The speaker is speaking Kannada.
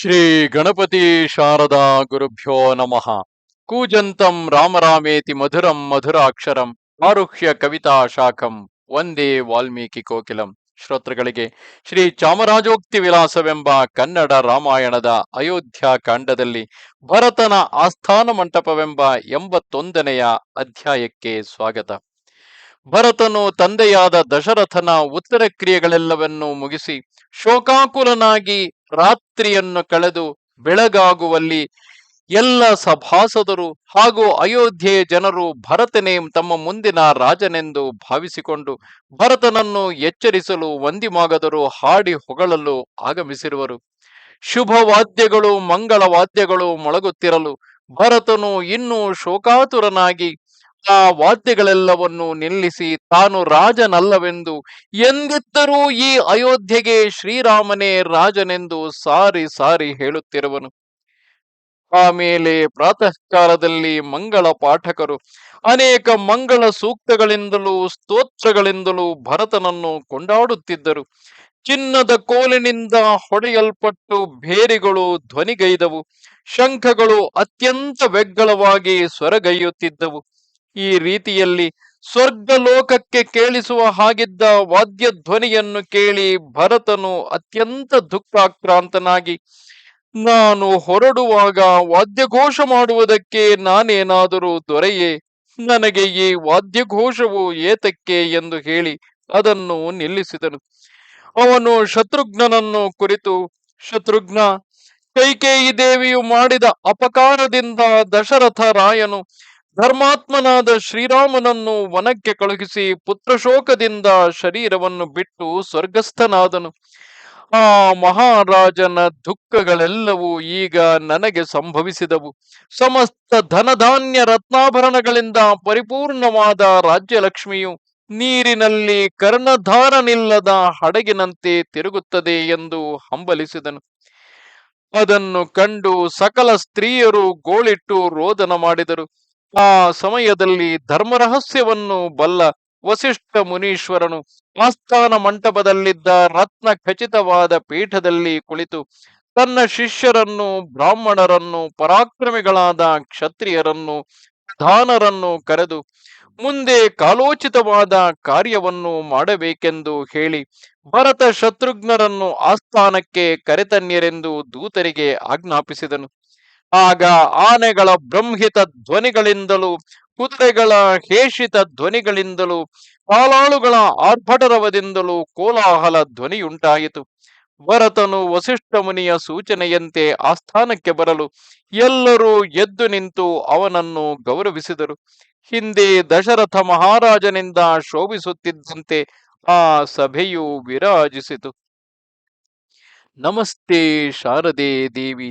ಶ್ರೀ ಗಣಪತಿ ಶಾರದಾ ಗುರುಭ್ಯೋ ನಮಃ. ಕೂಜಂತಂ ರಾಮರಾಮೇತಿ ಮಧುರಂ ಮಧುರಾಕ್ಷರಂ ಆರುಹ್ಯ ಕವಿತಾ ಶಾಖಂ ಒಂದೇ ವಾಲ್ಮೀಕಿ ಕೋಕಿಲಂ. ಶ್ರೋತೃಗಳಿಗೆ ಶ್ರೀ ಚಾಮರಾಜೋಕ್ತಿ ವಿಲಾಸವೆಂಬ ಕನ್ನಡ ರಾಮಾಯಣದ ಅಯೋಧ್ಯ ಕಾಂಡದಲ್ಲಿ ಭರತನ ಆಸ್ಥಾನ ಮಂಟಪವೆಂಬ ಎಂಬತ್ತೊಂದನೆಯ ಅಧ್ಯಾಯಕ್ಕೆ ಸ್ವಾಗತ. ಭರತನು ತಂದೆಯಾದ ದಶರಥನ ಉತ್ತರ ಕ್ರಿಯೆಗಳೆಲ್ಲವನ್ನೂ ಮುಗಿಸಿ ಶೋಕಾಕುಲನಾಗಿ ರಾತ್ರಿಯನ್ನು ಕಳೆದು ಬೆಳಗಾಗುವಲ್ಲಿ ಎಲ್ಲ ಸಭಾಸದರು ಹಾಗೂ ಅಯೋಧ್ಯೆಯ ಜನರು ಭರತನೇ ತಮ್ಮ ಮುಂದಿನ ರಾಜನೆಂದು ಭಾವಿಸಿಕೊಂಡು ಭರತನನ್ನು ಎಚ್ಚರಿಸಲು ವಂದಿಮಾಗದರು ಹಾಡಿ ಹೊಗಳಲು ಆಗಮಿಸಿರುವರು. ಶುಭ ವಾದ್ಯಗಳು, ಮಂಗಳ ವಾದ್ಯಗಳು ಮೊಳಗುತ್ತಿರಲು ಭರತನು ಇನ್ನೂ ಶೋಕಾತುರನಾಗಿ ಆ ವಾದ್ಯಗಳೆಲ್ಲವನ್ನು ನಿಲ್ಲಿಸಿ ತಾನು ರಾಜನಲ್ಲವೆಂದು ಎಂದಿದ್ದರೂ ಈ ಅಯೋಧ್ಯೆಗೆ ಶ್ರೀರಾಮನೇ ರಾಜನೆಂದು ಸಾರಿ ಸಾರಿ ಹೇಳುತ್ತಿರುವನು. ಆಮೇಲೆ ಪ್ರಾತಃಕಾಲದಲ್ಲಿ ಮಂಗಳ ಪಾಠಕರು ಅನೇಕ ಮಂಗಳ ಸೂಕ್ತಗಳಿಂದಲೂ ಸ್ತೋತ್ರಗಳಿಂದಲೂ ಭರತನನ್ನು ಕೊಂಡಾಡುತ್ತಿದ್ದರು. ಚಿನ್ನದ ಕೋಲಿನಿಂದ ಹೊಡೆಯಲ್ಪಟ್ಟು ಭೇರಿಗಳು ಧ್ವನಿಗೈದವು. ಶಂಖಗಳು ಅತ್ಯಂತ ವೆಗ್ಗಳವಾಗಿ ಸ್ವರಗೈಯುತ್ತಿದ್ದವು. ಈ ರೀತಿಯಲ್ಲಿ ಸ್ವರ್ಗಲೋಕಕ್ಕೆ ಕೇಳಿಸುವ ಹಾಗಿದ್ದ ವಾದ್ಯ ಧ್ವನಿಯನ್ನು ಕೇಳಿ ಭರತನು ಅತ್ಯಂತ ದುಃಖಾಕ್ರಾಂತನಾಗಿ, ನಾನು ಹೊರಡುವಾಗ ವಾದ್ಯಘೋಷ ಮಾಡುವುದಕ್ಕೆ ನಾನೇನಾದರೂ ದೊರೆಯೇ? ನನಗೆ ಈ ವಾದ್ಯಘೋಷವು ಏತಕ್ಕೆ? ಎಂದು ಹೇಳಿ ಅದನ್ನು ನಿಲ್ಲಿಸಿದನು. ಅವನು ಶತ್ರುಘ್ನನನ್ನು ಕುರಿತು, ಶತ್ರುಘ್ನ, ಕೈಕೇಯಿ ದೇವಿಯು ಮಾಡಿದ ಅಪಕಾರದಿಂದ ದಶರಥ ರಾಯನು ಧರ್ಮಾತ್ಮನಾದ ಶ್ರೀರಾಮನನ್ನು ವನಕ್ಕೆ ಕಳುಹಿಸಿ ಪುತ್ರಶೋಕದಿಂದ ಶರೀರವನ್ನು ಬಿಟ್ಟು ಸ್ವರ್ಗಸ್ಥನಾದನು. ಆ ಮಹಾರಾಜನ ದುಃಖಗಳೆಲ್ಲವೂ ಈಗ ನನಗೆ ಸಂಭವಿಸಿದವು. ಸಮಸ್ತ ಧನಧಾನ್ಯ ರತ್ನಾಭರಣಗಳಿಂದ ಪರಿಪೂರ್ಣವಾದ ರಾಜ್ಯಲಕ್ಷ್ಮಿಯು ನೀರಿನಲ್ಲಿ ಕರ್ಣಧಾರನಿಲ್ಲದ ಹಡಗಿನಂತೆ ತಿರುಗುತ್ತದೆ ಎಂದು ಹಂಬಲಿಸಿದನು. ಅದನ್ನು ಕಂಡು ಸಕಲ ಸ್ತ್ರೀಯರು ಗೋಳಿಟ್ಟು ರೋದನ ಮಾಡಿದರು. ಆ ಸಮಯದಲ್ಲಿ ಧರ್ಮ ರಹಸ್ಯವನ್ನು ಬಲ್ಲ ವಸಿಷ್ಠ ಮುನೀಶ್ವರನು ಆಸ್ಥಾನ ಮಂಟಪದಲ್ಲಿದ್ದ ರತ್ನ ಖಚಿತವಾದ ಪೀಠದಲ್ಲಿ ಕುಳಿತು ತನ್ನ ಶಿಷ್ಯರನ್ನು, ಬ್ರಾಹ್ಮಣರನ್ನು, ಪರಾಕ್ರಮಿಗಳಾದ ಕ್ಷತ್ರಿಯರನ್ನು ಪ್ರಧಾನರನ್ನು ಕರೆದು ಮುಂದೆ ಕಾಲೋಚಿತವಾದ ಕಾರ್ಯವನ್ನು ಮಾಡಬೇಕೆಂದು ಹೇಳಿ ಭರತ ಶತ್ರುಘ್ನರನ್ನು ಆಸ್ಥಾನಕ್ಕೆ ಕರೆತನ್ಯರೆಂದು ದೂತರಿಗೆ ಆಜ್ಞಾಪಿಸಿದನು. ಆಗ ಆನೆಗಳ ಬ್ರಹ್ಮಿತ ಧ್ವನಿಗಳಿಂದಲೂ, ಕುದುರೆಗಳ ಹೇಷಿತ ಧ್ವನಿಗಳಿಂದಲೂ, ಕಾಲಾಳುಗಳ ಆರ್ಭಟರವದಿಂದಲೂ ಕೋಲಾಹಲ ಧ್ವನಿಯುಂಟಾಯಿತು. ಭರತನು ವಸಿಷ್ಠ ಮುನಿಯ ಸೂಚನೆಯಂತೆ ಆಸ್ಥಾನಕ್ಕೆ ಬರಲು ಎಲ್ಲರೂ ಎದ್ದು ನಿಂತು ಅವನನ್ನು ಗೌರವಿಸಿದರು. ಹಿಂದೆ ದಶರಥ ಮಹಾರಾಜನಿಂದ ಶೋಭಿಸುತ್ತಿದ್ದಂತೆ ಆ ಸಭೆಯು ವಿರಾಜಿಸಿತು. ನಮಸ್ತೆ ಶಾರದೆ ದೇವಿ.